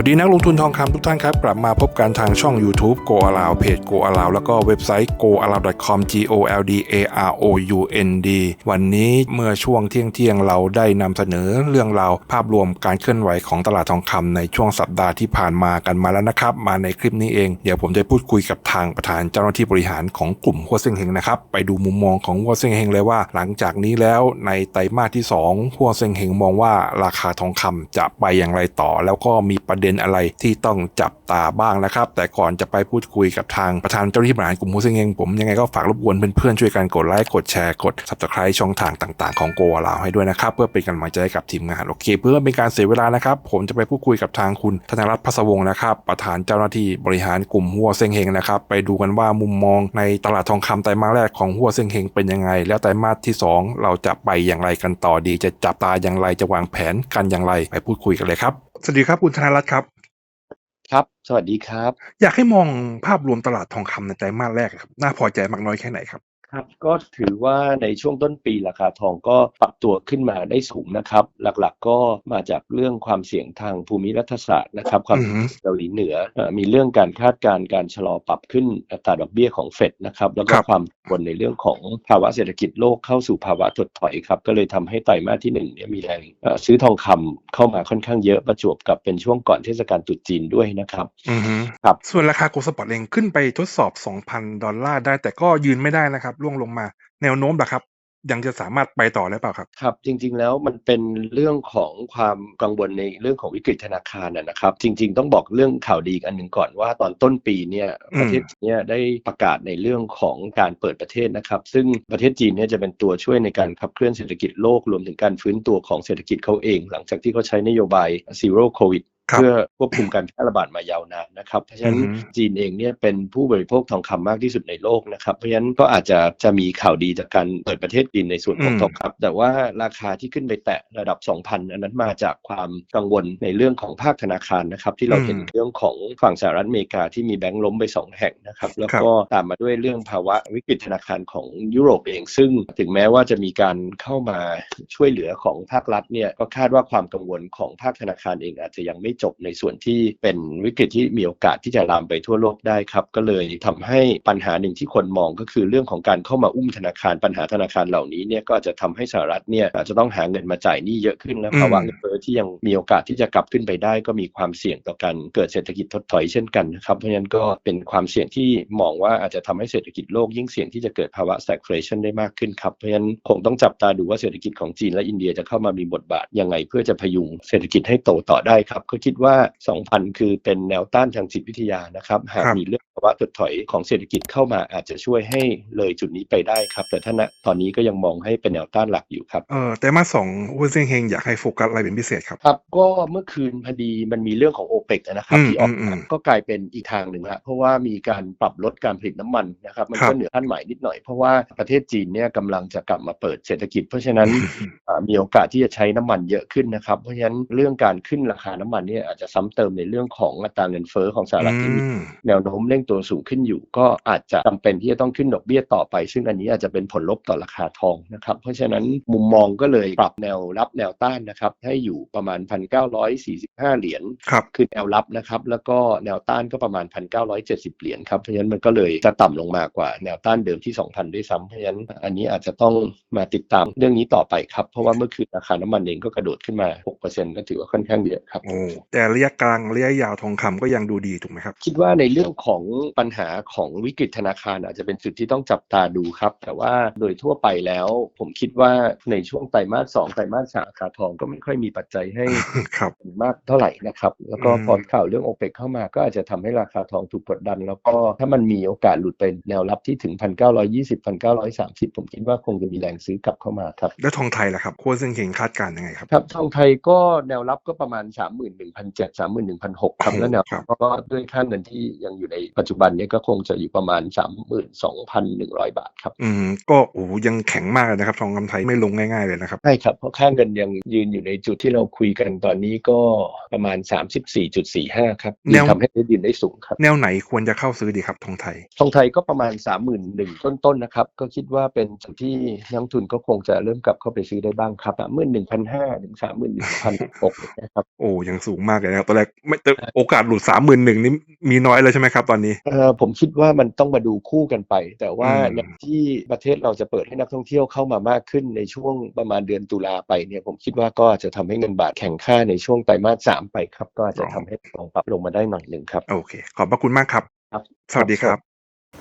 วัสดีนักลงทุนทองคำทุกท่านครับ กลับมาพบกันทางช่อง YouTube Go a l o w เพจ Go a l o w แล้วก็เว็บไซต์ g o a l o w c o m g o l d a r o u n d วันนี้เมื่อช่วงเที่ยงเที่ยงเราได้นำเสนอเรื่องราวภาพรวมการเคลื่อนไหวของตลาดทองคำในช่วงสัปดาห์ที่ผ่านมากันมาแล้วนะครับ มาในคลิปนี้เอง เดี๋ยวผมจะพูดคุยกับทางประธานเจ้าหน้าที่บริหารของกลุ่มหัวเซ็งเฮงนะครับไปดูมุมมองของหัวเซ็งเฮงเลยว่า หลังจากนี้แล้วในไตรมาสที่2หัวเซ็งเฮงมองว่าราคาทองคำจะไปอย่างไรต่อ แล้วก็มีประเด็น็นอะไรที่ต้องจับตาบ้างนะครับ แต่ก่อนจะไปพูดคุยกับทางประธานเจ้าหน้าที่บริหารกลุ่มหัวเซงเฮงผมยังไงก็ฝากรบกวนเพื่อนๆช่วยกันกดไลค์กดแชร์กด subscribe ช่องทางต่างๆของโกลาวให้ด้วยนะครับ เพื่อเป็นกำลังใจให้กับทีมงานโอเค เพื่อเป็นการเสียเวลานะครับ ผมจะไปพูดคุยกับทางคุณธนรัตน์พัสวงศ์นะครับ ประธานเจ้าหน้าที่บริหารกลุ่มหัวเซ็งเฮงนะครับไปดูกันว่ามุมมองในตลาดทองคำไตรมาสแรกของหัวเซ็งเฮงเป็นยังไง แล้วไตรมาสที่ 2 เราจะไปอย่างไรกันต่อดี จะจับตาอย่างไรจะวางแผนกันอย่างไร ไปพูดคุยกันเลยครับ สวัสดีครับคุณธนรัตน์ครับ ครับ สวัสดีครับ อยากให้มองภาพรวมตลาดทองคำในไตรมาสแรกครับ น่าพอใจมากน้อยแค่ไหนครับ ครับก็ถือว่าในช่วงต้นปีราคาทองก็ปรับตัวขึ้นมาได้สูงนะครับ หลักๆก็มาจากเรื่องความเสี่ยงทางภูมิรัฐศาสตร์นะครับ ความอือฮึเกาหลีเหนือเอ่อมีเรื่องการคาดการณ์การชะลอปรับขึ้นอัตราดอกเบี้ยของเฟดนะครับแล้วก็ครับความกังวลในเรื่องของภาวะเศรษฐกิจโลกเข้าสู่ภาวะถดถอยครับก็เลยทำให้ไตรมาสที่หนึ่งเนี่ยมีแรงเอ่อซื้อทองคำเข้ามาค่อนข้างเยอะประจวบกับเป็นช่วงก่อนเทศกาลตรุษจีนด้วยนะครับอือฮึครับส่วนราคาโกลด์สปอร์ตเองขึ้นไปทดสอบ 2,000 ดอลลาร์ได้แต่ก็ยืนไม่ได้นะครับร่วงลงมา แนวโน้มล่ะครับ ยังจะสามารถไปต่อได้เปล่าครับ ครับ จริง ๆ แล้วมันเป็นเรื่องของความกังวลในเรื่องของวิกฤตธนาคารนะนะครับ จริง ๆ ต้องบอกเรื่องข่าวดีอีกอันหนึ่งก่อนว่าตอนต้นปีเนี่ยอืมประเทศจีนเนี่ยได้ประกาศในเรื่องของการเปิดประเทศนะครับ ซึ่งประเทศจีนเนี่ยจะเป็นตัวช่วยในการขับเคลื่อนเศรษฐกิจโลกรวมถึงการฟื้นตัวของเศรษฐกิจเขาเอง หลังจากที่เขาใช้นโยบาย zero covid ครับ เพื่อควบคุมการแพร่ระบาดมายาวนานนะครับ เพราะฉะนั้นอือฮึจีนเองเนี่ยเป็นผู้บริโภคทองคำมากที่สุดในโลกนะครับ เพราะฉะนั้นก็อาจจะจะมีข่าวดีจากการเปิดประเทศจีนในส่วนของอืมทองคำแต่ว่าราคาที่ขึ้นไปแตะระดับ 2,000 อันนั้นมาจากความกังวลในเรื่องของภาคธนาคารนะครับ ที่เราอืมเห็นเรื่องของฝั่งสหรัฐอเมริกาที่มีแบงก์ล้มไป 2 แห่งนะครับ แล้วก็ตามมาด้วยเรื่องภาวะวิกฤตธนาคารของยุโรปเอง ซึ่งถึงแม้ว่าจะมีการเข้ามาช่วยเหลือของภาครัฐเนี่ยก็คาดว่าความกังวลของภาคธนาคารเองอาจจะยังไม่จบในส่วนที่เป็นวิกฤตที่มีโอกาสที่จะลามไปทั่วโลกได้ครับ ก็เลยทำให้ปัญหาหนึ่งที่คนมองก็คือเรื่องของการเข้ามาอุ้มธนาคารปัญหาธนาคารเหล่านี้เนี่ยก็อาจจะทำให้สหรัฐเนี่ยอาจจะต้องหาเงินมาจ่ายหนี้เยอะขึ้นและอืมภาวะเงินเฟ้อที่ยังมีโอกาสที่จะกลับขึ้นไปได้ ก็มีความเสี่ยงต่อการเกิดเศรษฐกิจถดถอยเช่นกันนะครับเพราะฉะนั้นก็เป็นความเสี่ยงที่มองว่าอาจจะทำให้เศรษฐกิจโลกยิ่งเสี่ยงที่จะเกิดภาวะ stagflation ได้มากขึ้นครับเพราะฉะนั้นคงต้องจับตาดูว่าเศรษฐกิจของจีนและอินเดียจะเข้ามามีบทบาทยังไงเพื่อจะพยุงเศรษฐกิจให้โตต่อได้ครับก็คิดว่า 2,000 คือเป็นแนวต้านทางจิตวิทยานะครับ หากครับมีเรื่องภาวะถดถอยของเศรษฐกิจเข้ามาอาจจะช่วยให้เลยจุดนี้ไปได้ครับ แต่ถ้าณตอนนี้ก็ยังมองให้เป็นแนวต้านหลักอยู่ครับเออแต่มาสองหัวเซ็งเฮงอยากให้โฟกัสอะไรเป็นพิเศษครับครับ ก็เมื่อคืนพอดีมันมีเรื่องของโอเปกนะครับอืมที่ออกอืมมาอืมก็กลายเป็นอีกทางหนึ่งละเพราะว่ามีการปรับลดการผลิตน้ำมันนะครับมันครัก็บเหนือขั้นใหม่นิดหน่อย เพราะว่าประเทศจีนเนี่ยกำลังจะกลับมาเปิดเศรษฐกิจ เพราะฉะนั้นอ่ามีโอกาสที่จะใช้น้ำมันเยอะขึ้นนะครับเพราะฉะนั้นเรื่องการขึ้นราคาน้ำมันเนี่ยอาจจะซ้ำเติมในเรื่องของอัตราเงินเฟ้อของสหรัฐที่มีอืมแนวโน้มเร่งตัวสูงขึ้นอยู่ ก็อาจจะจำเป็นที่จะต้องขึ้นดอกเบี้ยต่อไป ซึ่งอันนี้อาจจะเป็นผลลบต่อราคาทองนะครับ เพราะฉะนั้นมุมมองก็เลยปรับแนวรับแนวต้านนะครับ ให้อยู่ประมาณ 1,945 เหรียญครับคือแนวรับนะครับ แล้วก็แนวต้านก็ประมาณ 1,970 เหรียญครับ เพราะฉะนั้นมันก็เลยจะต่ำลงมากว่าแนวต้านเดิมที่ 2,000 ด้วยซ้ำเพราะฉะนั้นอันนี้อาจจะต้องมาติดตามเรื่องนี้ต่อไปครับ เพราะว่าเมื่อคืนราคาน้ำมันเองก็กระโดดขึ้นมา 6%ก็ถือว่าค่อนข้างเยอะครับโอ้แต่ระยะกลางระยะยาวทองคำก็ยังดูดีถูกไหมครับ คิดว่าในเรื่องของปัญหาของวิกฤตธนาคารอาจจะเป็นจุดที่ต้องจับตาดูครับ แต่ว่าโดยทั่วไปแล้วผมคิดว่าในช่วงไตรมาสสองไตรมาสสามราคาทองก็ไม่ค่อยมีปัจจัยให้ครับมากเท่าไหร่นะครับ แล้วก็อืมพอข่าวเรื่องโอเปกเข้ามาก็อาจจะทำให้ราคาทองถูกกดดัน แล้วก็ถ้ามันมีโอกาสหลุดไปแนวรับที่ถึง 1,920 1,930 ผมคิดว่าคงจะมีแรงซื้อกลับเข้ามาครับ แล้วทองไทยล่ะครับหัวเซ็งเฮงคาดการณ์ยังไงครับครับทองไทยก็แนวรับก็ประมาณ 31,700 31,600ครับโอ้โหแล้วแนวครับก็ด้วยค่าเงินที่ยังอยู่ในปัจจุจุบันเนี้ก็คงจะอยู่ประมาณ 32,100 บาทครับ อืม ก็โอ้โหยังแข็งมากเลยนะครับ ทองคำไทยไม่ลงง่าย ๆ เลยนะครับ ใช่ครับ เพราะค่าเงินยังยืนอยู่ในจุดที่เราคุยกันตอนนี้ก็ประมาณ 34.45 ครับแนวทำให้ได้ดินได้สูงครับ แนวไหนควรจะเข้าซื้อดีครับทองไทย ทองไทยก็ประมาณ 31,000ต้นๆนะครับ ก็คิดว่าเป็นจุดที่นักลงทุนก็คงจะเริ่มกลับเข้าไปซื้อได้บ้างครับ31,500ถึง31,600นะครับ โอ้ยังสูงมากเลยนะครับตอนแรกไม่แต่โอกาสหลุดสามหมื่นหนึ่งนี่มีน้อยเลยใช่ไหมครับตอนนี้เอ่อผมคิดว่ามันต้องมาดูคู่กันไป แต่ว่าอืมอย่างที่ประเทศเราจะเปิดให้นักท่องเที่ยวเข้ามามากขึ้นในช่วงประมาณเดือนตุลาไปเนี่ยผมคิดว่าก็อาจจะทำให้เงินบาทแข็งค่าในช่วงไตรมาสสามไปครับ ก็อาจจะทำให้ทองปรับลงมาได้หน่อยหนึ่งครับ โอเค ขอบพระคุณมากครับครับสวัสดีครับ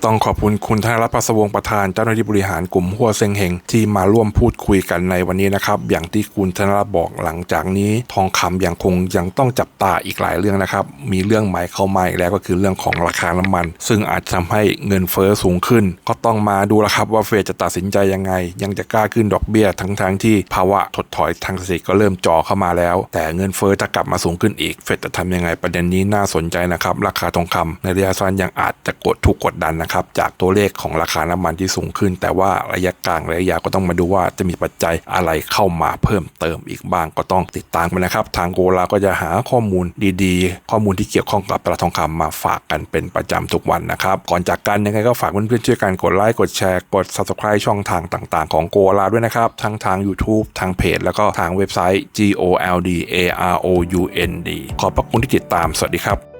ต้องขอบคุณคุณธนรัตน์พัสวงศ์ประธานเจ้าหน้าที่บริหารกลุ่มหัวเซงเฮงที่มาร่วมพูดคุยกันในวันนี้นะครับ อย่างที่คุณธนรัตน์บอกหลังจากนี้ ทองคำยังคงยังต้องจับตาอีกหลายเรื่องนะครับ มีเรื่องใหม่เข้ามาอีกแล้วก็คือเรื่องของราคาน้ำมัน ซึ่งอาจจะทำให้เงินเฟ้อสูงขึ้น ก็ต้องมาดูล้วครับว่าเฟดจะตัดสินใจยังไง ยังจะกล้าขึ้นดอกเบี้ยทั้งทางๆที่ภาวะถดถอยทางเศรษฐกิจก็เริ่มจ่อเข้ามาแล้ว แต่เงินเฟ้อจะกลับมาสูงขึ้นอีกเฟดจะทำยังไงประเด็นนี้น่าสนใจนะครับราคาทองคำในระยะสั้นยังอาจจะกดถูกกดดันนะครับจากตัวเลขของราคาน้ำมันที่สูงขึ้น แต่ว่าระยะกลางระยะยาวก็ต้องมาดูว่าจะมีปัจจัยอะไรเข้ามาเพิ่มเติมอีกบ้างก็ต้องติดตามกันนะครับ ทางโกลาก็จะหาข้อมูลดีๆ ข้อมูลที่เกี่ยวข้องกับตลาดทองคำมาฝากกันเป็นประจำทุกวันนะครับก่อนจากกันยังไงก็ฝากเพื่อนๆช่วยกันกดไลค์กดแชร์กด subscribe ช่องทางต่างๆ ของโกลาด้วยนะครับทั้งทาง YouTube ทางเพจ แล้วก็ทางเว็บไซต์ G O L D A R O U N D ขอบพระคุณที่ติดตามสวัสดีครับ